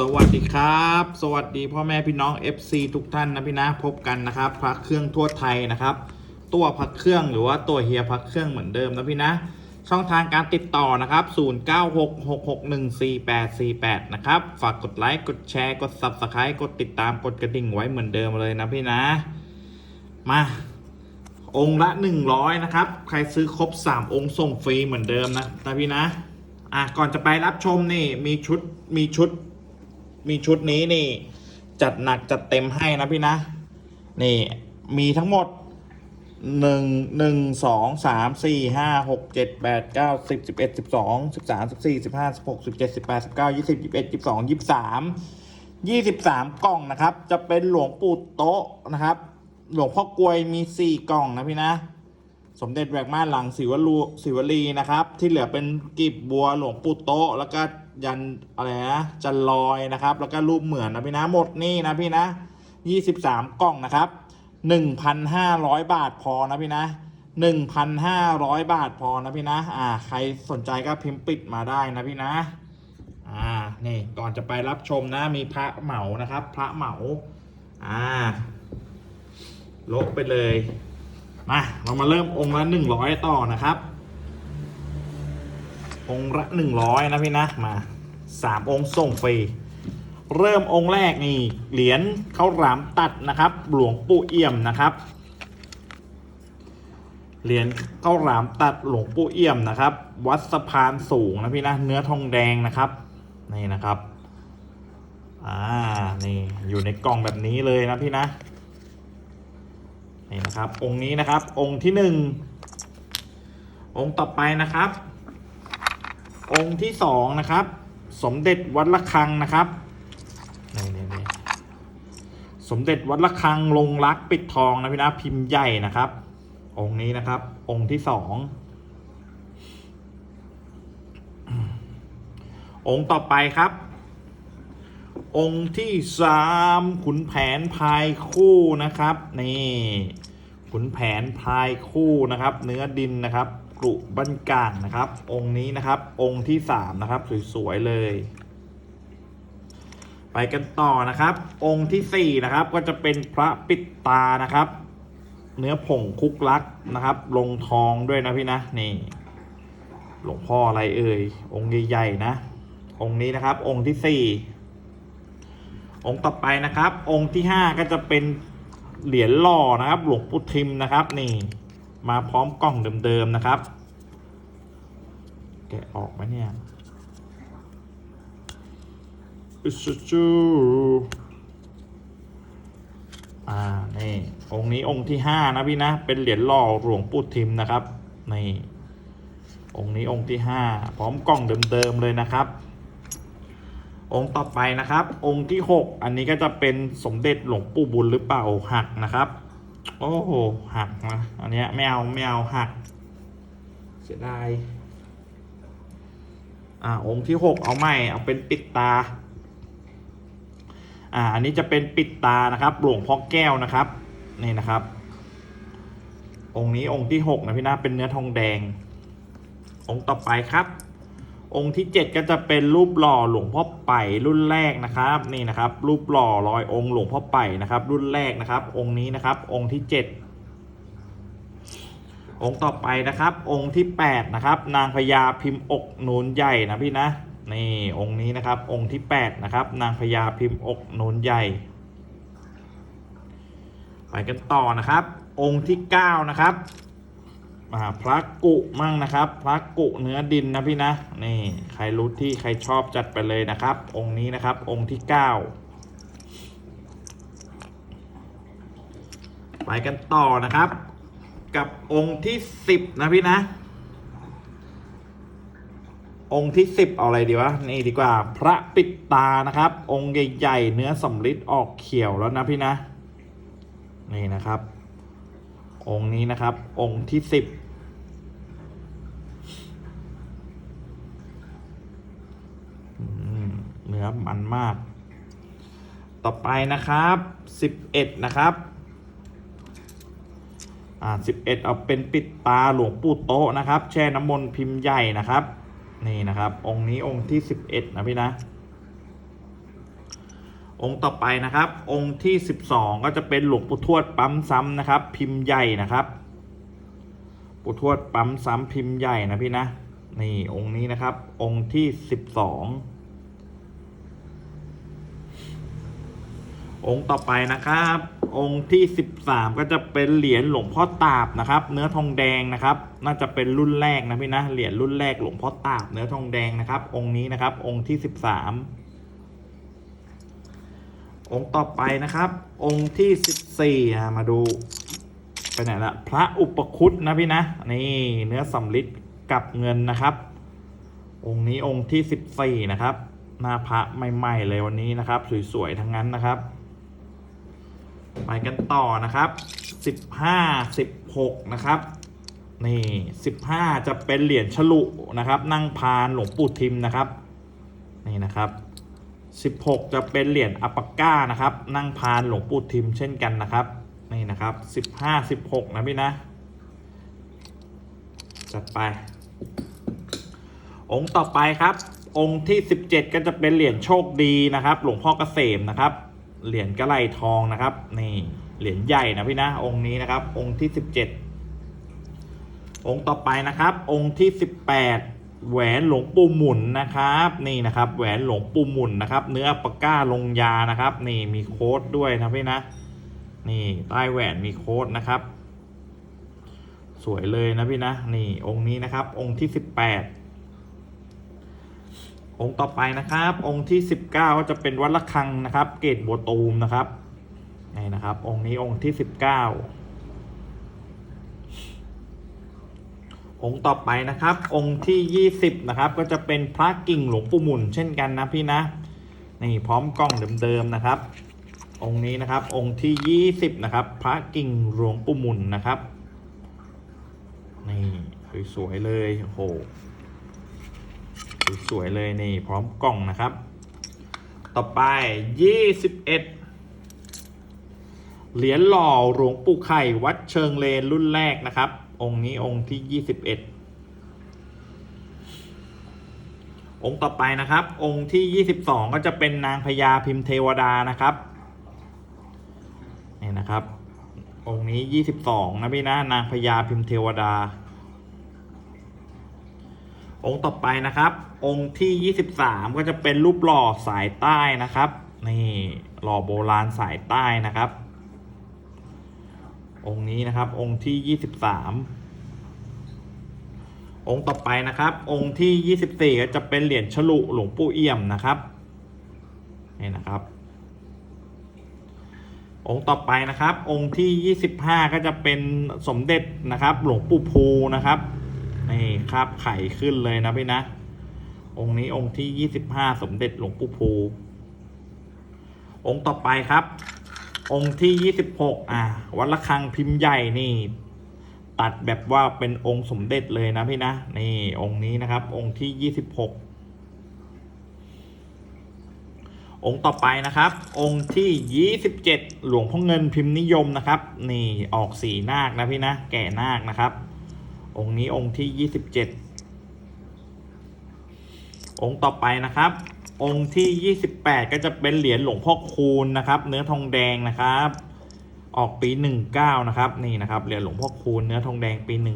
สวัสดีครับ สวัสดีพ่อแม่พี่น้อง FC ทุกท่านนะพี่นะพบกันนะครับพระเครื่องทั่วไทยนะครับ ตัวพักเครื่องหรือว่าตัวเฮียพักเครื่องเหมือนเดิมนะพี่นะ ช่องทางการติดต่อนะครับ 0966614848 นะครับ ฝากกดไลค์กดแชร์กด Subscribe กดติดตามกดกระดิ่งไว้เหมือนเดิมเลยนะพี่นะ มาองค์ละ 100 นะครับ ใครซื้อครบ 3 องค์ส่งฟรีเหมือนเดิมนะนะพี่นะ อะ ก่อนจะไปรับชมนี่มีชุดมีชุด มีชุดนี้นี่ จัดหนักจัดเต็มให้นะพี่นะ นี่ มีทั้งหมดหนึ่งหนึ่งสองสามสี่ห้าหกเจ็ดแปดเก้าสิบสิบเอ็ดสิบสองสิบสามสิบสี่สิบห้าสิบหกสิบเจ็ดสิบแปดสิบเก้ายี่สิบยี่สิบเอ็ดยี่สิบสองยี่สิบสามยี่สิบสามกล่องนะครับ จะเป็นหลวงปู่โต๊ะนะครับ หลวงพ่อกลวยมีสี่กล่องนะพี่นะ สมเด็จแหวกม่านหลังศิวลูศิวลีนะครับ ที่เหลือเป็นกีบบัวหลวงปู่โตะแล้วก็ยันอะไรนะจันลอยนะครับ แล้วก็รูปเหมือนนะพี่นะหมดนี่นะพี่นะยี่สิบสามกล่องนะครับหนึ่งพันห้าร้อยบาทพอนะพี่นะหนึ่งพันห้าร้อยบาทพอนะพี่นะอ่าใครสนใจก็พิมพ์ปิดมาได้นะพี่นะอ่านี่ก่อนจะไปรับชมนะมีพระเหมานะครับ พระเหมาอ่าโละไปเลย มาเรามาเริ่มองค์ละหนึ่งร้อยต่อนะครับ องค์ละหนึ่งร้อยนะพี่นะมาสามองค์ส่งฟรีเริ่มองค์แรกนี่เหรียญข้าวหลามตัดนะครับ หลวงปู่เอี่ยมนะครับ เหรียญข้าวหลามตัดหลวงปู่เอี่ยมนะครับ วัดสะพานสูงนะพี่นะเนื้อทองแดงนะครับนี่นะครับอ่านี่อยู่ในกล่องแบบนี้เลยนะพี่นะ นี่นะครับ องค์นี้นะครับ องค์ที่หนึ่งองค์ต่อไปนะครับ องค์ที่สองนะครับ สมเด็จวัดระฆังนะครับนี่นี่นี่สมเด็จวัดระฆังลงรักปิดทองนะพี่นะพิมพ์ใหญ่นะครับ องค์นี้นะครับ องค์ที่สององค์ต่อไปครับ องค์ที่สามขุนแผนพายคู่นะครับนี่ขุนแผนพายคู่นะครับ เนื้อดินนะครับกรุบันกลางนะครับ องค์นี้นะครับ องค์ที่สามนะครับสวยๆเลย ไปกันต่อนะครับ องค์ที่สี่นะครับก็จะเป็นพระปิดตานะครับ เนื้อผงคุกลักนะครับ ลงทองด้วยนะพี่นะนี่หลวงพ่ออะไรเอ่ยองค์ใหญ่ๆนะ องค์นี้นะครับ องค์ที่สี่ องค์ต่อไปนะครับ องค์ที่ห้าก็จะเป็นเหรียญหล่อนะครับ หลวงปู่ทิมนะครับ นี่ มาพร้อมกล่องเดิมๆนะครับ แกะออกไหมเนี่ยอิสจูอ่านี่องค์นี้องค์ที่ห้านะพี่นะ เป็นเหรียญหล่อหลวงปู่ทิมนะครับนี่องค์นี้องค์ที่ห้าพร้อมกล่องเดิมๆเลยนะครับ องค์ต่อไปนะครับ องค์ที่หกอันนี้ก็จะเป็นสมเด็จหลวงปู่บุญหรือเปล่าหักนะครับ โอ้โหหักนะอันนี้ไม่เอาไม่เอาหักเสียดายอ่าองค์ที่หกเอาไม่เอาเป็นปิดตาอ่าอันนี้จะเป็นปิดตานะครับหลวงพ่อแก้วนะครับนี่นะครับ องค์นี้องค์ที่หกนะพี่นะเป็นเนื้อทองแดง องค์ต่อไปครับ องค์ที่เจ็ดก็จะเป็นรูปหล่อหลวงพ่อไป่รุ่นแรกนะครับนี่นะครับ รูปหล่อรอยองค์หลวงพ่อไป่นะครับ รุ่นแรกนะครับ องค์นี้นะครับ องค์ที่เจ็ดองค์ต่อไปนะครับ องค์ที่แปดนะครับ นางพญาพิมพ์อกนูนใหญ่นะพี่นะนี่องค์นี้นะครับ องค์ที่แปดนะครับ นางพญาพิมพ์อกนูนใหญ่ไปกันต่อนะครับ องค์ที่เก้านะครับ อ่าพระกุมั่งนะครับพระกุเนื้อดินนะพี่นะนี่ใครรู้ที่ใครชอบจัดไปเลยนะครับ องค์นี้นะครับ องค์ที่เก้าไปกันต่อนะครับ กับองค์ที่สิบนะพี่นะ องค์ที่สิบเอาอะไรดีวะนี่ดีกว่า พระปิดตานะครับ องค์ใหญ่ๆเนื้อสำริดออกเขียวแล้วนะพี่นะ นี่นะครับ องค์นี้นะครับ องค์ที่สิบเนื้อมันมาก ต่อไปนะครับสิบเอ็ดนะครับ อ่าสิบเอ็ดเอาเป็นปิดตาหลวงปู่โตนะครับ แช่น้ำมนต์พิมพ์ใหญ่นะครับ นี่นะครับ องค์นี้องค์ที่สิบเอ็ดนะพี่นะ องค์ต่อไปนะครับ องค์ที่ 12 ก็จะเป็นหลวงปู่ทวดปั๊มซ้ำนะครับ พิมพ์ใหญ่นะครับปู่ทวดปั๊มซ้ำพิมพ์ใหญ่นะพี่นะนี่องค์นี้นะครับ องค์ที่ 12 องค์ต่อไปนะครับ องค์ที่ 13 ก็จะเป็นเหรียญหลวงพ่อตาบนะครับ เนื้อทองแดงนะครับ น่าจะเป็นรุ่นแรกนะพี่นะเหรียญรุ่นแรกหลวงพ่อตาบเนื้อทองแดงนะครับ องค์นี้นะครับ องค์ที่ 13 องค์ต่อไปนะครับ องค์ที่ 14อะมาดู ไปไหนละพระอุปคุตนะพี่นะ นี่เนื้อสำลิดกับเงินนะครับ องค์นี้องค์ที่ 14 นะครับ หน้าพระใหม่ๆเลยวันนี้นะครับ สวยๆทั้งนั้นนะครับไปกันต่อนะครับ 15 16 นะครับ นี่ 15 จะเป็นเหรียญฉลุนะครับ นั่งพานหลวงปู่ทิมนะครับ นี่นะครับ 16 จะเป็นเหรียญอัปปก้านะครับ นั่งพานหลวงปู่ทิมเช่นกันนะครับนี่นะครับ 15 16 นะพี่นะ จัดไป องค์ต่อไปครับ องค์ที่ 17 ก็จะเป็นเหรียญโชคดีนะครับ หลวงพ่อเกษมนะครับ เหรียญกระไลทองนะครับนี่เหรียญใหญ่นะพี่นะองค์นี้นะครับ องค์ที่ 17 องค์ต่อไปนะครับ องค์ที่ 18 แหวนหลวงปู่หมุนนะครับนี่นะครับแหวนหลวงปู่หมุนนะครับ เนื้อปาก้าลงยานะครับ นี่มีโค้ดด้วยนะพี่นะนี่ใต้แหวนมีโค้ดนะครับ สวยเลยนะพี่นะนี่องค์นี้นะครับ องค์ที่18องค์ต่อไปนะครับ องค์ที่19ก็จะเป็นวัดระฆังนะครับ เกตบัวตูมนะครับนี่นะครับ องค์นี้องค์ที่19 องค์ต่อไปนะครับ องค์ที่ 20 นะครับ ก็จะเป็นพระกิ่งหลวงปู่มุนเช่นกันนะพี่นะนี่พร้อมกล้องเดิมๆนะครับ องค์นี้นะครับ องค์ที่ 20 นะครับ พระกิ่งหลวงปู่มุนนะครับนี่สวยๆเลยโอ้โหสวยๆเลยนี่พร้อมกล่องนะครับ ต่อไป 21เหรียญหล่อหลวงปู่ไข่วัดเชิงเลนรุ่นแรกนะครับ องค์นี้องค์ที่21องค์ต่อไปนะครับ องค์ที่22ก็จะเป็นนางพญาพิมพ์เทวดานะครับนี่นะครับ องค์นี้22นะพี่นะนางพญาพิมพ์เทวดา องค์ต่อไปนะครับ องค์ที่23ก็จะเป็นรูปหล่อสายใต้นะครับนี่หล่อโบราณสายใต้นะครับ องค์นี้นะครับ องค์ที่23องค์ต่อไปนะครับ องค์ที่24ก็จะเป็นเหรียญฉลุหลวงปู่เอี่ยมนะครับนี่นะครับ องค์ต่อไปนะครับ องค์ที่25ก็จะเป็นสมเด็จนะครับ หลวงปู่ภูนะครับนี่ครับไข่ขึ้นเลยนะพี่นะ องค์นี้องค์ที่25สมเด็จหลวงปู่ภูองค์ต่อไปครับ องค์ที่ 26 อะวัดระฆังพิมพ์ใหญ่นี่ ตัดแบบว่าเป็นองค์สมเด็จเลยนะพี่นะ นี่องค์นี้นะครับ องค์ที่ 26 องค์ต่อไปนะครับ องค์ที่ 27 หลวงพ่อเงินพิมพ์นิยมนะครับ นี่ออกสีนาคนะพี่นะ แก่นาคนะครับ องค์นี้องค์ที่ 27 องค์ต่อไปนะครับ องค์ที่ 28 ก็จะเป็นเหรียญหลวงพ่อคูณนะครับ เนื้อทองแดงนะครับ ออกปี 19 นะครับ นี่นะครับเหรียญหลวงพ่อคูณเนื้อทองแดงปี 19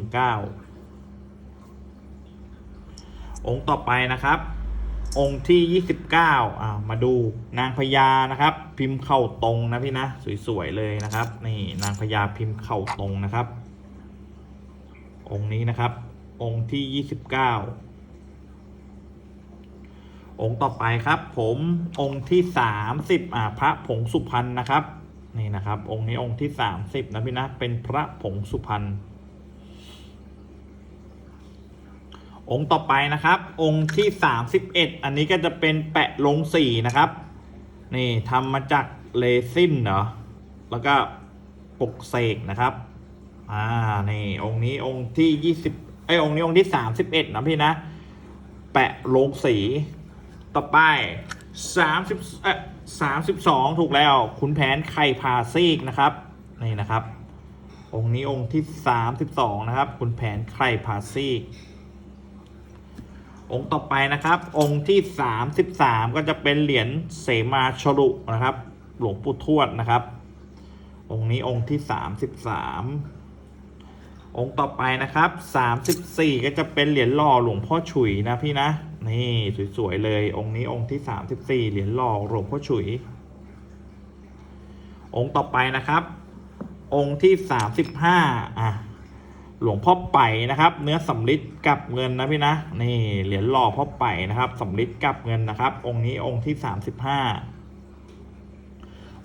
องค์ต่อไปนะครับ องค์ที่ 29อ่ามาดูนางพญานะครับ พิมพ์เข่าตรงนะพี่นะสวยๆเลยนะครับ นี่นางพญาพิมพ์เข่าตรงนะครับ องค์นี้นะครับ องค์ที่ 29 องค์ต่อไปครับ ผมองค์ที่30อ่าพระผงสุพรรณนะครับนี่นะครับ องค์นี้องค์ที่30นะพี่นะเป็นพระผงสุพรรณองค์ต่อไปนะครับ องค์ที่31อันนี้ก็จะเป็นแปะลงสีนะครับ นี่ทำมาจากเลซินเหรอแล้วก็ปลุกเสกนะครับอ่านี่องค์นี้องค์ที่20ไอองค์นี้องค์ที่31นะพี่นะ แปะลงสี ต่อไป30เอ่อ32ถูกแล้วขุนแผนไข่พาซีกนะครับ นี่นะครับ องค์นี้องค์ที่32นะครับขุนแผนไข่พาซีก องค์ต่อไปนะครับ องค์ที่สามสิบสามก็จะเป็นเหรียญเสมาชลุนะครับ หลวงปู่ทวดนะครับ องค์นี้องค์ที่สามสิบสามองค์ต่อไปนะครับสามสิบสี่ก็จะเป็นเหรียญหล่อหลวงพ่อฉุยนะพี่นะ นี่สวยๆเลย องค์นี้องค์ที่สามสิบสี่เหรียญหล่อหลวงพ่อฉุย องค์ต่อไปนะครับ องค์ที่สามสิบห้าอะหลวงพ่อไปนะครับ เนื้อสำริดกับเงินนะพี่นะนี่เหรียญหล่อพ่อไปนะครับสำริดกับเงินนะครับ องค์นี้องค์ที่สามสิบห้า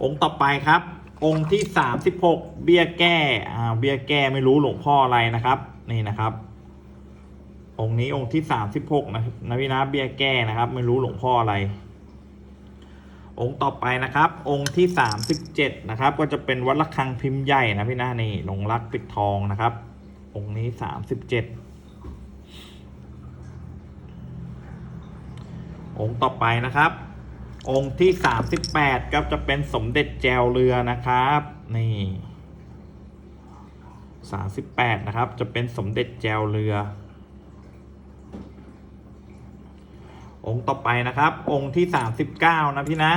องค์ต่อไปครับ องค์ที่สามสิบหกเบี้ยแก้อ่าเบี้ยแก้ไม่รู้หลวงพ่ออะไรนะครับ นี่นะครับ องค์นี้องค์ที่สามสิบหกนะนะพี่นะเบี้ยแก้นะครับ ไม่รู้หลวงพ่ออะไร องค์ต่อไปนะครับ องค์ที่สามสิบเจ็ดนะครับ ก็จะเป็นวัดระฆังพิมพ์ใหญ่นะพี่นะนี่หลงรักปิดทองนะครับ องค์นี้สามสิบเจ็ดองค์ต่อไปนะครับ องค์ที่สามสิบแปดก็จะเป็นสมเด็จแจวเรือนะครับ นี่สามสิบแปดนะครับ จะเป็นสมเด็จแจวเรือ องค์ต่อไปนะครับ องค์ที่สามสิบเก้านะพี่นะ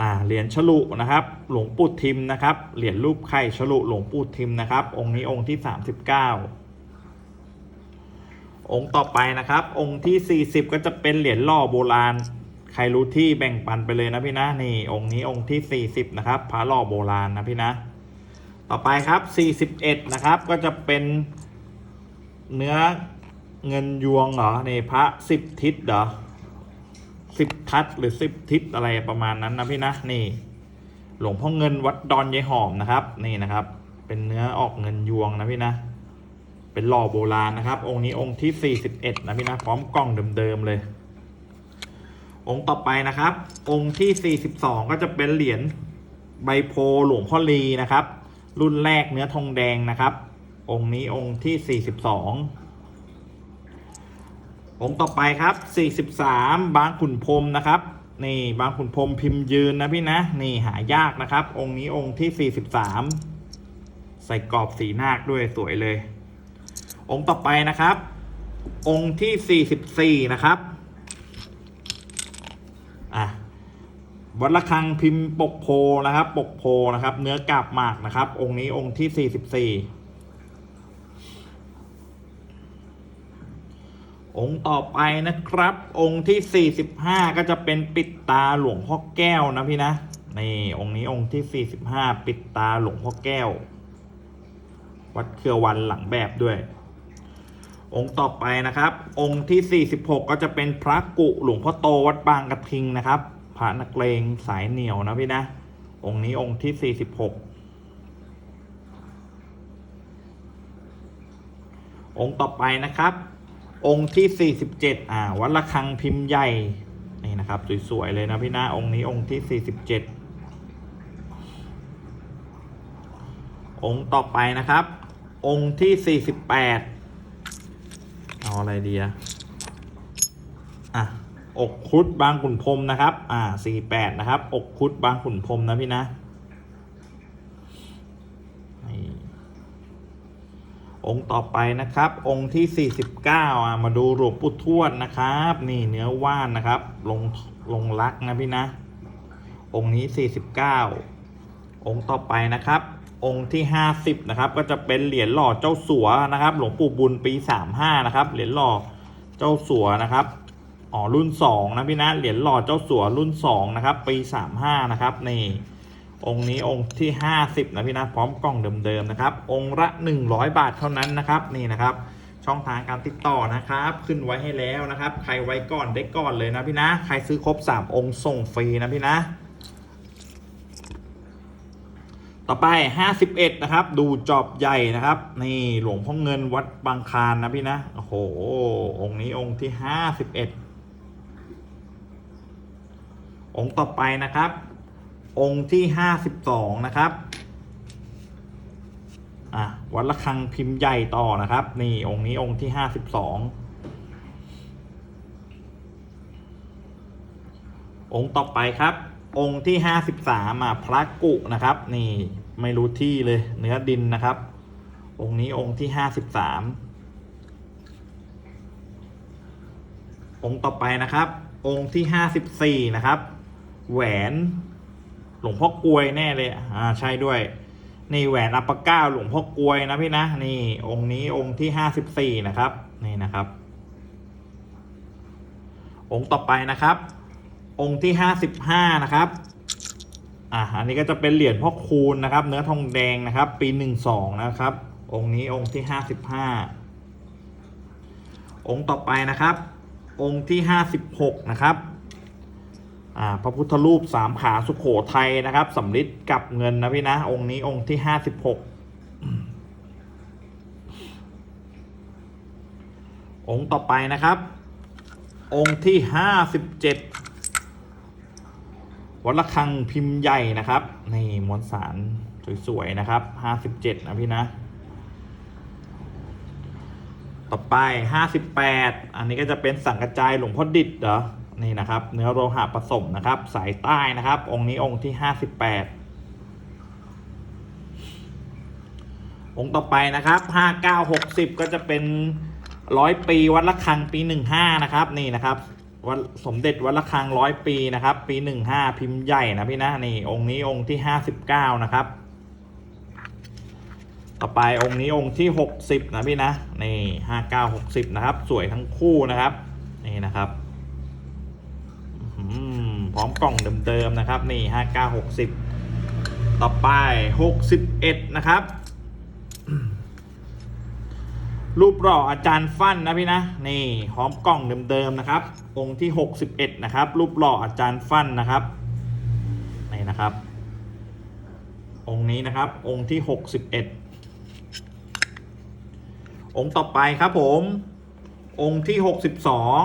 อ่าเหรียญฉลุนะครับ หลวงปู่ทิมนะครับ เหรียญรูปไข่ฉลุหลวงปู่ทิมนะครับ องค์นี้องค์ที่สามสิบเก้าองค์ต่อไปนะครับ องค์ที่สี่สิบก็จะเป็นเหรียญล่อโบราณ ใครรู้ที่แบ่งปันไปเลยนะพี่นะนี่องค์นี้องค์ที่สี่สิบนะครับพระล่อโบราณนะพี่นะ ต่อไปครับสี่สิบเอ็ดนะครับ ก็จะเป็นเนื้อ เงินยวงเหรอนี่พระสิบทิศเหรอสิบทัศหรือสิบทิศอะไรประมาณนั้นนะพี่นะนี่ หลวงพ่อเงินวัดดอนยายหอมนะครับ นี่นะครับ เป็นเนื้อออกเงินยวงนะพี่นะ เป็นหล่อโบราณนะครับ องค์นี้องค์ที่สี่สิบเอ็ดนะพี่นะพร้อมกล้องเดิมๆเลย องค์ต่อไปนะครับ องค์ที่สี่สิบสองก็จะเป็นเหรียญใบโพหลวงพ่อลีนะครับ รุ่นแรกเนื้อทองแดงนะครับ องค์นี้องค์ที่สี่สิบสอง องค์ต่อไปครับ 43 บางขุนพรมนะครับ นี่บางขุนพรมพิมพ์ยืนนะพี่นะ นี่หายากนะครับ องค์นี้องค์ที่ 43 ใส่กรอบสีนาคด้วยสวยเลย องค์ต่อไปนะครับ องค์ที่ 44 นะครับ อะวัดระฆังพิมพ์ปกโพนะครับ ปกโพนะครับ เนื้อกาบหมากนะครับ องค์นี้องค์ที่ 44 องค์ต่อไปนะครับ องค์ที่ 45 ก็จะเป็นปิดตาหลวงพ่อแก้วนะพี่นะนี่องค์นี้องค์ที่ 45 ปิดตาหลวงพ่อแก้ว วัดเครือวันหลังแบบด้วย องค์ต่อไปนะครับ องค์ที่ 46 ก็จะเป็นพระกุหลวงพ่อโตวัดบางกระทิงนะครับ พระนักเลงสายเหนียวนะพี่นะ องค์นี้องค์ที่ 46องค์ต่อไปนะครับ องค์ที่ 47อ่าวัดระฆังพิมพ์ใหญ่นี่นะครับ สวยๆเลยนะพี่นะองค์นี้องค์ที่ 47 องค์ต่อไปนะครับ องค์ที่ 48เอาอะไรดีอะอะอกคุดบางขุนพรมนะครับ อ่า48นะครับ อกคุดบางขุนพรมนะพี่นะ องค์ต่อไปนะครับ องค์ที่ 49อะมาดูหลวงปู่ทวดนะครับ นี่เนื้อว่านนะครับ ลงลงรักนะพี่นะ องค์นี้ 49 องค์ต่อไปนะครับ องค์ที่ 50นะครับ ก็จะเป็นเหรียญหล่อเจ้าสัวนะครับ หลวงปู่บุญปี 35นะครับ เหรียญหล่อเจ้าสัวนะครับอ๋อรุ่น2นะพี่นะ เหรียญหล่อเจ้าสัวรุ่น2นะครับ ปี 35นะครับนี่ องค์นี้องค์ที่ 50 นะพี่นะพร้อมกล่องเดิมๆนะครับ องค์ละ 100 บาทเท่านั้นนะครับนี่นะครับช่องทางการติดต่อนะครับ ขึ้นไว้ให้แล้วนะครับ ใครไว้ก่อนได้ก่อนเลยนะพี่นะ ใครซื้อครบ 3 องค์ส่งฟรีนะพี่นะ ต่อไป 51 นะครับ ดูจอบใหญ่นะครับ นี่หลวงพ่อเงินวัดบางคานนะพี่นะ โอ้โห องค์นี้องค์ที่ 51 องค์ต่อไปนะครับ องค์ที่ห้าสิบสองนะครับอะวัดระฆังพิมพ์ใหญ่ต่อนะครับ นี่องค์นี้องค์ที่ห้าสิบสององค์ต่อไปครับ องค์ที่ห้าสิบสามอะพระกุนะครับ นี่ไม่รู้ที่เลยเนื้อดินนะครับ องค์นี้องค์ที่ห้าสิบสามองค์ต่อไปนะครับ องค์ที่ห้าสิบสี่นะครับ แหวน หลวงพ่อกลวยแน่เลย อ่าใช่ด้วย นี่แหวนอัปปะก้าหลวงพ่อกลวยนะพี่นะ นี่องค์นี้องค์ที่ห้าสิบสี่นะครับ นี่นะครับ องค์ต่อไปนะครับ องค์ที่ห้าสิบห้านะครับ อะอันนี้ก็จะเป็นเหรียญพ่อคูณนะครับ เนื้อทองแดงนะครับ ปีหนึ่งสองนะครับ องค์นี้องค์ที่ห้าสิบห้าองค์ต่อไปนะครับ องค์ที่ห้าสิบหกนะครับ พระพุทธรูปสามขาสุขโขทัยนะครับสำริดกับเงินนะพี่นะ องค์นี้องค์ที่ห้าสิบหกองค์ต่อไปนะครับ องค์ที่ห้าสิบเจ็ดวัดระฆังพิมพ์ใหญ่นะครับนี่มวลสารสวยๆนะครับห้าสิบเจ็ดนะพี่นะ ต่อไปห้าสิบแปดอันนี้ก็จะเป็นสังกระจายหลวงพ่อดิษเหรอ นี่นะครับเนื้อโลหะผสมนะครับ สายใต้นะครับ องค์นี้องค์ที่ห้าสิบแปดองค์ต่อไปนะครับห้าเก้าหกสิบก็จะเป็นร้อยปีวัดระฆังปีหนึ่งห้านะครับ นี่นะครับวัดสมเด็จวัดระฆังร้อยปีนะครับ ปีหนึ่งห้าพิมพ์ใหญ่นะพี่นะนี่ องค์นี้องค์ที่ห้าสิบเก้านะครับ ต่อไปองค์นี้องค์ที่หกสิบนะพี่นะนี่ห้าเก้าหกสิบนะครับ สวยทั้งคู่นะครับ นี่นะครับ พร้อมกล่องเดิมๆนะครับ นี่ห้าเก้าหกสิบต่อไปหกสิบเอ็ดนะครับ รูปหล่ออาจารย์ฟั่นนะพี่นะ นี่พร้อมกล่องเดิมๆนะครับ องค์ที่หกสิบเอ็ดนะครับ รูปหล่ออาจารย์ฟั่นนะครับนี่นะครับ องค์นี้นะครับ องค์ที่หกสิบเอ็ดองค์ต่อไปครับผม องค์ที่หกสิบสอง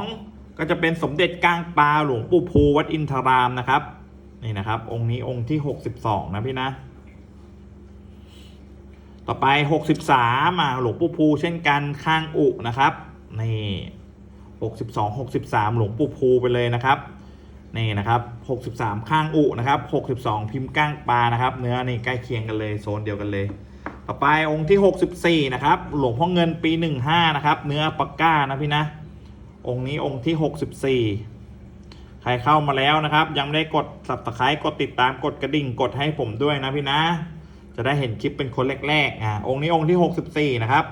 ก็จะเป็นสมเด็จก้างปลาหลวงปู่ภูวัดอินทรามนะครับ นี่นะครับ องค์นี้องค์ที่หกสิบสองนะพี่นะ ต่อไปหกสิบสามอ่าหลวงปู่ภูเช่นกันข้างอุนะครับ นี่หกสิบสองหกสิบสามหลวงปู่ภูไปเลยนะครับนี่นะครับหกสิบสามข้างอุนะครับหกสิบสองพิมพ์ก้างปลานะครับ เนื้อนี่ใกล้เคียงกันเลยโซนเดียวกันเลย ต่อไปองค์ที่หกสิบสี่นะครับ หลวงพ่อเงินปีหนึ่งห้านะครับ เนื้อปากก้านะพี่นะ องค์นี้องค์ที่หกสิบสี่ใครเข้ามาแล้วนะครับ ยังไม่ได้กด subscribe กดติดตามกดกระดิ่งกดให้ผมด้วยนะพี่นะ จะได้เห็นคลิปเป็นคนแรกๆอ่าองค์นี้องค์ที่หกสิบสี่นะครับ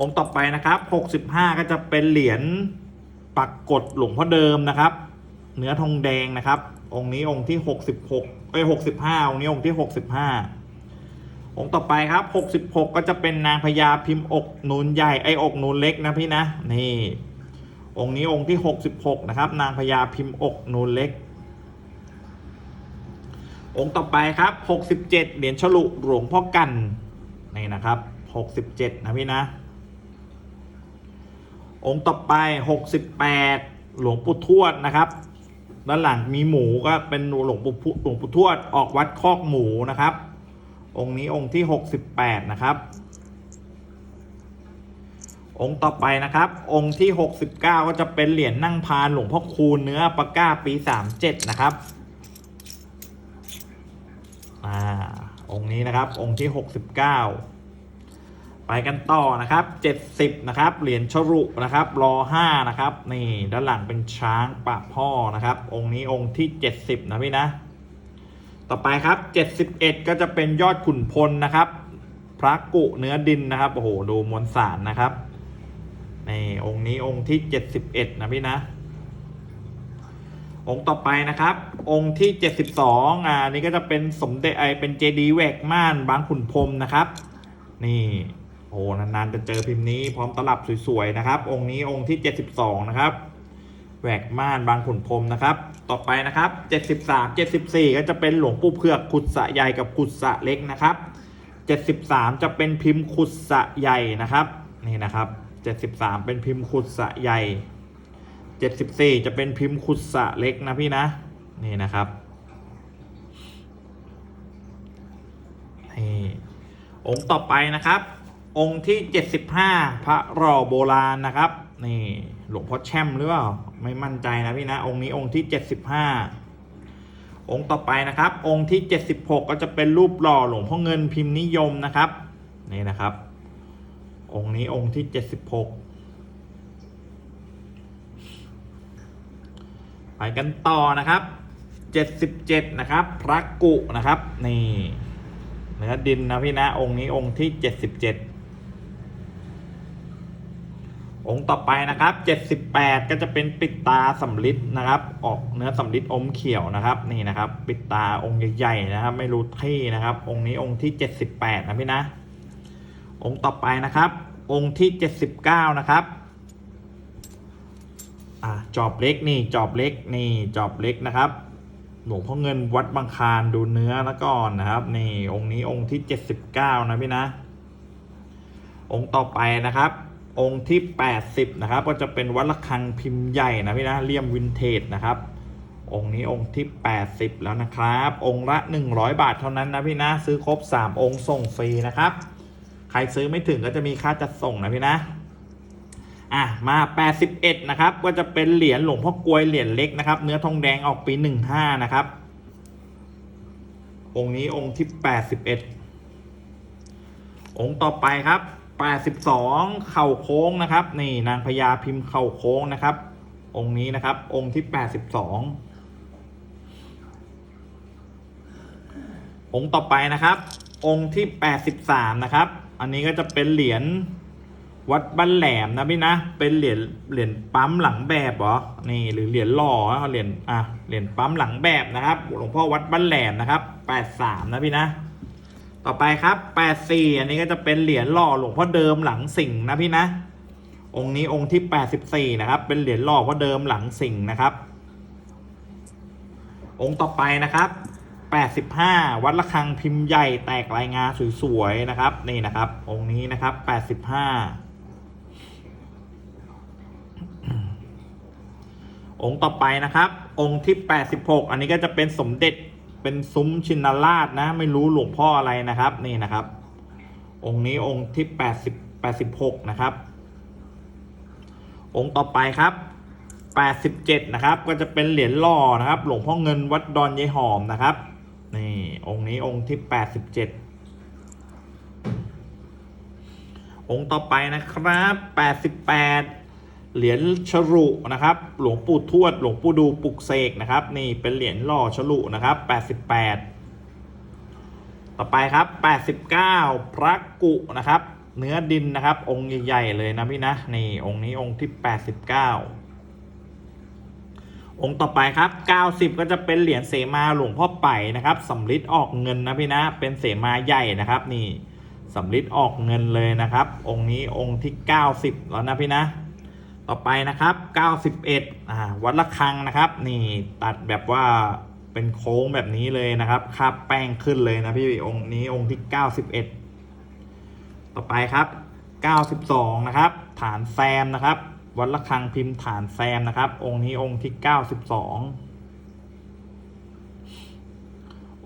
องค์ต่อไปนะครับหกสิบห้าก็จะเป็นเหรียญปักกดหลวงพ่อเดิมนะครับ เนื้อทองแดงนะครับ องค์นี้องค์ที่หกสิบหกเอ้ยหกสิบห้าองค์นี้องค์ที่หกสิบห้าองค์ต่อไปครับหกสิบหกก็จะเป็นนางพญาพิมพ์อกนูนใหญ่ไออกนูนเล็กนะพี่นะ นี่ องค์นี้องค์ที่หกสิบหกนะครับ นางพญาพิมพ์อกนูนเล็ก องค์ต่อไปครับหกสิบเจ็ดเหรียญฉลุหลวงพ่อกันนี่นะครับหกสิบเจ็ดนะพี่นะ องค์ต่อไปหกสิบแปดหลวงปู่ทวดนะครับด้านหลังมีหมูก็เป็นหลวงปู่หลวงปู่ทวดออกวัดคอกหมูนะครับ องค์นี้องค์ที่หกสิบแปดนะครับ องค์ต่อไปนะครับ องค์ที่หกสิบเก้าก็จะเป็นเหรียญนั่งพานหลวงพ่อคูณเนื้อปากก้าปีสามเจ็ดนะครับอ่าองค์นี้นะครับ องค์ที่หกสิบเก้าไปกันต่อนะครับ 70 นะครับ เหรียญชรุนะครับรอ5นะครับ นี่ด้านหลังเป็นช้างปะพ่อนะครับ องค์นี้องค์ที่ 70 นะพี่นะ ต่อไปครับ 71 ก็จะเป็นยอดขุนพลนะครับ พระกุเนื้อดินนะครับ โอ้โห ดูมวลสารนะครับ นี่องค์นี้องค์ที่71นะพี่นะ องค์ต่อไปนะครับ องค์ที่72อ่านี่ก็จะเป็นสมเด็จไอเป็นเจดีแหวกม่านบางขุนพรมนะครับ นี่โอ้นานๆจะเจอพิมพ์นี้พร้อมตลับสวยๆนะครับ องค์นี้องค์ที่72นะครับแหวกม่านบางขุนพรมนะครับ ต่อไปนะครับ73 74ก็จะเป็นหลวงปู่เผือกขุดสะใหญ่กับขุดสะเล็กนะครับ73จะเป็นพิมพ์ขุดสะใหญ่นะครับ นี่นะครับ 73 เป็นพิมพ์ขุดสะใหญ่ 74 จะเป็นพิมพ์ขุดสะเล็กนะพี่นะ นี่นะครับนี่องค์ต่อไปนะครับ องค์ที่ 75 พระรอโบราณนะครับ นี่หลวงพ่อแช่มหรือเปล่า ไม่มั่นใจนะพี่นะ องค์นี้องค์ที่ 75 องค์ต่อไปนะครับ องค์ที่ 76 ก็จะเป็นรูปหล่อหลวงพ่อเงินพิมพ์นิยมนะครับ นี่นะครับ องค์นี้องค์ที่76ไปกันต่อนะครับเจ็ดสิบเจ็ดนะครับ พระกุนะครับ นี่เนื้อดินนะพี่นะ องค์นี้องค์ที่เจ็ดสิบเจ็ดองค์ต่อไปนะครับเจ็ดสิบแปดก็จะเป็นปิดตาสำลิดนะครับ ออกเนื้อสำลิดอมเขียวนะครับ นี่นะครับ ปิดตาองค์ใหญ่ๆนะครับ ไม่รู้ที่นะครับ องค์นี้องค์ที่เจ็ดสิบแปดนะพี่นะ องค์ต่อไปนะครับ องค์ที่เจ็ดสิบเก้านะครับอะจอบเล็กนี่จอบเล็กนี่จอบเล็กนะครับ หลวงพ่อเงินวัดบางคานดูเนื้อแล้วก่อนนะครับนี่องค์นี้องค์ที่เจ็ดสิบเก้านะพี่นะ องค์ต่อไปนะครับ องค์ที่แปดสิบนะครับ ก็จะเป็นวัดระฆังพิมพ์ใหญ่นะพี่นะเลี่ยมวินเทจนะครับองค์นี้องค์ที่แปดสิบแล้วนะครับ องค์ละหนึ่งร้อยบาทเท่านั้นนะพี่นะ ซื้อครบสามองค์ส่งฟรีนะครับ ใครซื้อไม่ถึงก็จะมีค่าจัดส่งนะพี่นะ อะมา 81 นะครับ ก็จะเป็นเหรียญหลวงพ่อกลวยเหรียญเล็กนะครับ เนื้อทองแดงออกปี 15 นะครับ องค์นี้องค์ที่ 81 องค์ต่อไปครับ 82 เข่าโค้งนะครับ นี่นางพญาพิมพ์เข่าโค้งนะครับ องค์นี้นะครับ องค์ที่ 82องค์ต่อไปนะครับ องค์ที่ 83 นะครับ อันนี้ก็จะเป็นเหรียญวัดบ้านแหลมนะพี่นะ เป็นเหรียญเหรียญปั๊มหลังแบบเหรอ นี่หรือเหรียญหล่อเหรียญอะเหรียญปั๊มหลังแบบนะครับ หลวงพ่อวัดบ้านแหลมนะครับ83นะพี่นะ ต่อไปครับ84อันนี้ก็จะเป็นเหรียญหล่อหลวงพ่อเดิมหลังสิงนะพี่นะ องค์นี้องค์ที่84นะครับ เป็นเหรียญหล่อพ่อเดิมหลังสิงนะครับ องค์ต่อไปนะครับ 85 วัดระฆังพิมพ์ใหญ่แตกลายงาสวยๆนะครับ นี่นะครับ องค์นี้นะครับ 85 องค์ต่อไปนะครับ องค์ที่ 86 อันนี้ก็จะเป็นสมเด็จเป็นซุ้มชินราชนะ ไม่รู้หลวงพ่ออะไรนะครับ นี่นะครับ องค์นี้องค์ที่ 80 86 นะครับ องค์ต่อไปครับ87 นะครับ ก็จะเป็นเหรียญหล่อนะครับ หลวงพ่อเงินวัดดอนยายหอมนะครับ นี่องค์นี้องค์ที่87องค์ต่อไปนะครับ88เหรียญฉลุนะครับ หลวงปู่ทวด หลวงปู่ดูปลุกเสกนะครับ นี่เป็นเหรียญหล่อฉลุนะครับ88ต่อไปครับ89พระกุนะครับ เนื้อดินนะครับ องค์ใหญ่ๆเลยนะพี่นะ นี่องค์นี้องค์ที่89 องค์ต่อไปครับ 90 ก็จะเป็นเหรียญเสมาหลวงพ่อไป่นะครับสำลิดออกเงินนะพี่นะเป็นเสมาใหญ่นะครับนี่สำลิดออกเงินเลยนะครับ องค์นี้องค์ที่ 90 แล้วนะพี่นะต่อไปนะครับ 91อ่าวัดระฆังนะครับ นี่ตัดแบบว่าเป็นโค้งแบบนี้เลยนะครับคาบแป้งขึ้นเลยนะพี่องค์นี้องค์ที่ 91 ต่อไปครับ 92 นะครับ ฐานแซมนะครับ วัดระฆังพิมพ์ฐานแซมนะครับ องค์นี้องค์ที่92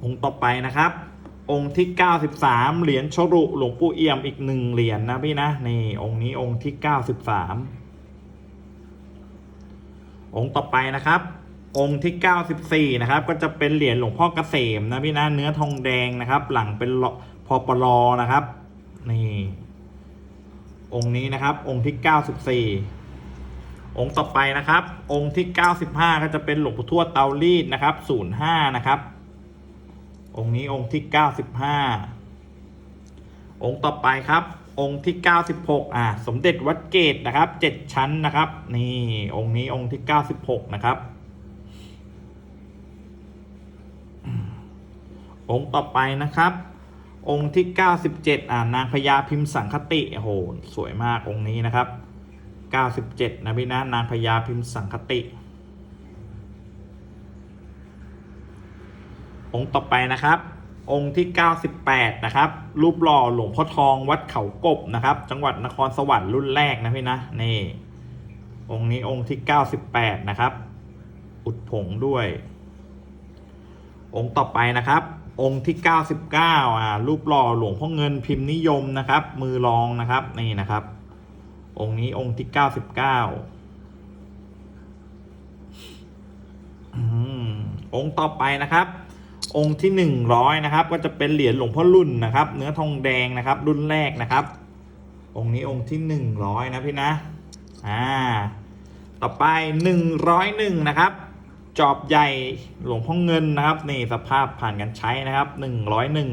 องค์ต่อไปนะครับ องค์ที่93เหรียญชรุหลวงปู่เอี่ยมอีกหนึ่งเหรียญนะพี่นะนี่องค์นี้องค์ที่93องค์ต่อไปนะครับ องค์ที่ 94 นะครับ ก็จะเป็นเหรียญหลวงพ่อเกษมนะพี่นะเนื้อทองแดงนะครับ หลังเป็นพอปลอนะครับ นี่ องค์นี้นะครับ องค์ที่ 94 องค์ต่อไปนะครับ องค์ที่ 95 ก็จะเป็นหลวงปู่ทวดเตารีดนะครับ 05 นะครับ องค์นี้องค์ที่ 95 องค์ต่อไปครับ องค์ที่ 96 อ่า สมเด็จวัดเกตนะครับ 7 ชั้นนะครับ นี่องค์นี้องค์ที่ 96 นะครับ องค์ต่อไปนะครับ องค์ที่ 97 อ่านางพญาพิมพ์สังคติโอ้โหสวยมากองค์นี้นะครับ 97 นะพี่นะ นางพญาพิมพ์สังคติ องค์ต่อไปนะครับ องค์ที่ 98 นะครับ รูปหล่อหลวงพ่อทองวัดเขากบนะครับ จังหวัดนครสวรรค์รุ่นแรกนะพี่นะ นี่ องค์นี้องค์ที่ 98 นะครับ อุดผงด้วย องค์ต่อไปนะครับองค์ที่ 99 อ่า รูปหล่อหลวงพ่อเงินพิมพ์นิยมนะครับ มือรองนะครับ นี่นะครับ องค์นี้องค์ที่99อืมองค์ต่อไปนะครับ องค์ที่100นะครับ ก็จะเป็นเหรียญหลวงพ่อรุ่นนะครับ เนื้อทองแดงนะครับ รุ่นแรกนะครับ องค์นี้องค์ที่100นะพี่นะ อ่า ต่อไป101นะครับ จอบใหญ่หลวงพ่อเงินนะครับ นี่สภาพผ่านการใช้นะครับหนึ่งร้อยหนึ่ง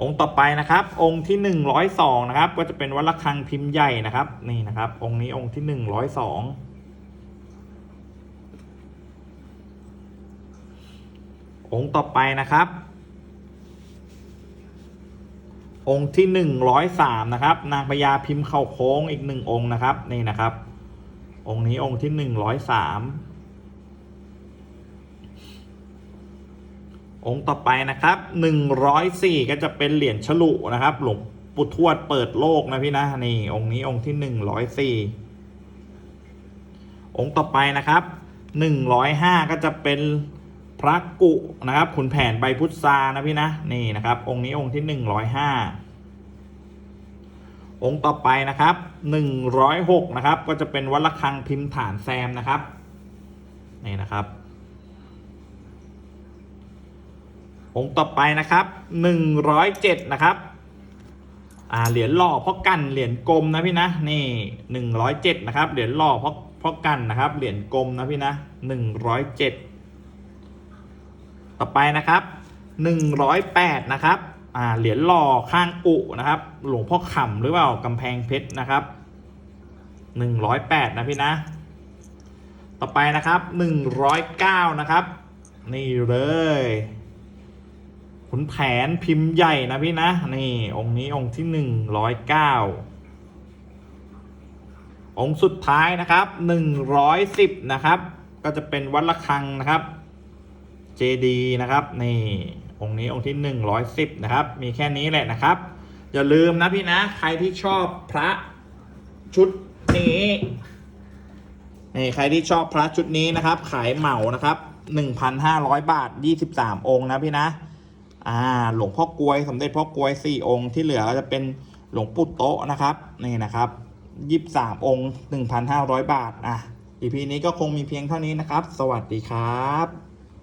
องค์ต่อไปนะครับ องค์ที่ 102 นะครับ ก็จะเป็นวัดระฆังพิมพ์ใหญ่นะครับ นี่นะครับ องค์นี้องค์ที่ 102 องค์ต่อไปนะครับ องค์ที่ 103 นะครับ นางพญาพิมพ์เข่าโค้งอีกหนึ่งองค์นะครับ นี่นะครับ องค์นี้องค์ที่ 103 องค์ต่อไปนะครับหนึ่งร้อยสี่ก็จะเป็นเหรียญฉลุนะครับ หลวงปู่ทวดเปิดโลกนะพี่นะนี่ องค์นี้องค์ที่หนึ่งร้อยสี่องค์ต่อไปนะครับหนึ่งร้อยห้าก็จะเป็นพระกุนะครับ ขุนแผนใบพุทรานะพี่นะนี่นะครับ องค์นี้องค์ที่หนึ่งร้อยห้าองค์ต่อไปนะครับหนึ่งร้อยหกนะครับ ก็จะเป็นวัดระฆังพิมพ์ฐานแซมนะครับนี่นะครับ องค์ต่อไปนะครับหนึ่งร้อยเจ็ดนะครับอ่าเหรียญหล่อพ่อกันเหรียญกลมนะพี่นะนี่หนึ่งร้อยเจ็ดนะครับเหรียญหล่อเพ่อพ่อกันนะครับเหรียญกลมนะพี่นะหนึ่งร้อยเจ็ดต่อไปนะครับหนึ่งร้อยแปดนะครับอ่าเหรียญหล่อข้างอุนะครับ หลวงพ่อขำหรือเปล่ากำแพงเพชรนะครับหนึ่งร้อยแปดนะพี่นะต่อไปนะครับหนึ่งร้อยเก้านะครับ นี่เลย ขุนแผนพิมพ์ใหญ่นะพี่นะ นี่องค์นี้องค์ที่หนึ่งร้อยเก้าองค์สุดท้ายนะครับหนึ่งร้อยสิบนะครับ ก็จะเป็นวัดระฆังนะครับ เจดีนะครับ นี่องค์นี้องค์ที่หนึ่งร้อยสิบนะครับ มีแค่นี้แหละนะครับ อย่าลืมนะพี่นะ ใครที่ชอบพระชุดนี้นี่ใครที่ชอบพระชุดนี้นะครับ ขายเหมานะครับหนึ่งพันห้าร้อยบาทยี่สิบสามองค์นะพี่นะ อ่าหลวงพ่อกลวยสมเด็จพ่อกลวยสี่องค์ที่เหลือก็จะเป็นหลวงปู่โตะนะครับนี่นะครับยี่สามองค์หนึ่งพันห้าร้อยบาทอะอีพีนี้ก็คงมีเพียงเท่านี้นะครับ สวัสดีครับ